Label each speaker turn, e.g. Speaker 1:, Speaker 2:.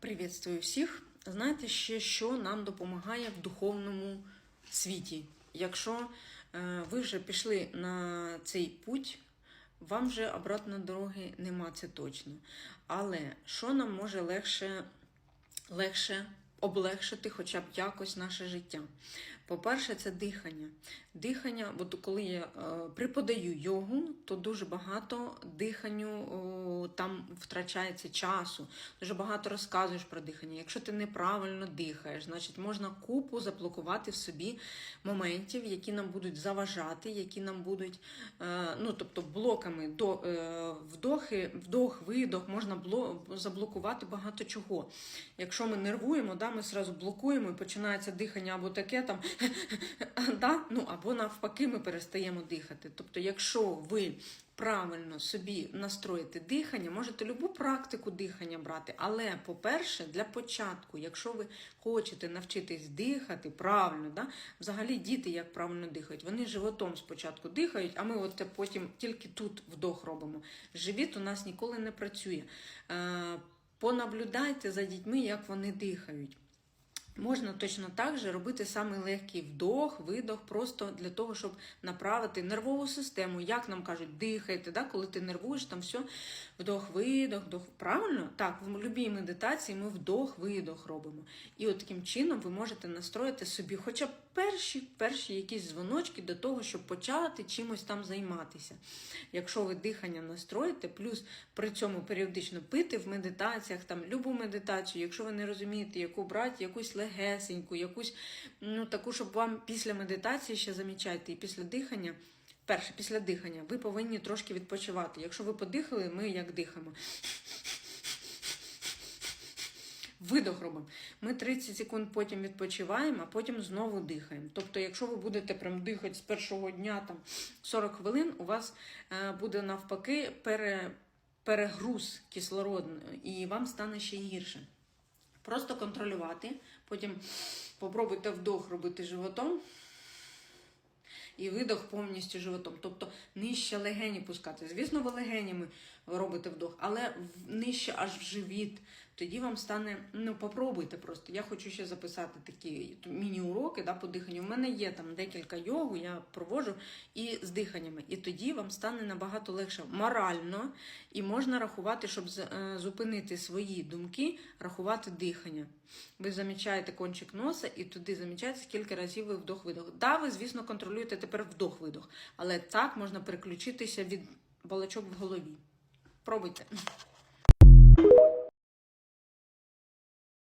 Speaker 1: Привітствую всіх. Знаєте ще, що нам допомагає в духовному світі? Якщо е, ви вже пішли на цей путь, вам вже обратно дороги нема, це точно. Але що нам може легше, легше облегшити хоча б якось наше життя? По-перше, це дихання. Дихання, бо коли я е, преподаю йогу, то дуже багато диханню там втрачається часу, дуже багато розказуєш про дихання. Якщо ти неправильно дихаєш, значить можна купу заблокувати в собі моментів, які нам будуть заважати, які нам будуть, е, ну тобто блоками до е, вдохи, вдох, видох, можна бло, заблокувати багато чого. Якщо ми нервуємо, да, ми зразу блокуємо і починається дихання або таке там, да? ну, або навпаки, ми перестаємо дихати. Тобто, якщо ви правильно собі настроїте дихання, можете любу практику дихання брати. Але, по-перше, для початку, якщо ви хочете навчитись дихати правильно, да? взагалі діти як правильно дихають, вони животом спочатку дихають, а ми от потім тільки тут вдох робимо. Живіт у нас ніколи не працює. Е, Понаблюдайте за дітьми, як вони дихають. Можна точно так же робити самий легкий вдох, видох, просто для того, щоб направити нервову систему. Як нам кажуть, дихайте, да? коли ти нервуєш, там все, вдох, видох, вдох. Правильно? Так, в будь-якій медитації ми вдох, видох робимо. І от таким чином ви можете настроїти собі хоча б перші, перші якісь дзвоночки до того, щоб почати чимось там займатися. Якщо ви дихання настроїте, плюс при цьому періодично пити в медитаціях, там любу медитацію, якщо ви не розумієте, яку брати, якусь легесеньку, якусь ну таку, щоб вам після медитації ще замічайте, і після дихання. Перше, після дихання, ви повинні трошки відпочивати. Якщо ви подихали, ми як дихаємо. Видох робимо. Ми 30 секунд потім відпочиваємо, а потім знову дихаємо. Тобто, якщо ви будете прям дихати з першого дня там 40 хвилин, у вас е, буде навпаки пере, перегруз кислородний, і вам стане ще гірше. Просто контролювати, потім попробуйте вдох робити животом. І видох повністю животом, тобто нижче легені пускати. Звісно, ви легенями робите вдох, але нижче аж в живіт. Тоді вам стане, ну попробуйте просто. Я хочу ще записати такі міні-уроки да, по диханню. У мене є там декілька йогу, я проводжу і з диханнями. І тоді вам стане набагато легше морально, і можна рахувати, щоб е, зупинити свої думки, рахувати дихання. Ви замічаєте кончик носа і туди замічаєте, скільки разів ви вдох-видох. Да, ви, звісно, контролюєте тепер вдох-видох, але так можна переключитися від балачок в голові. Пробуйте.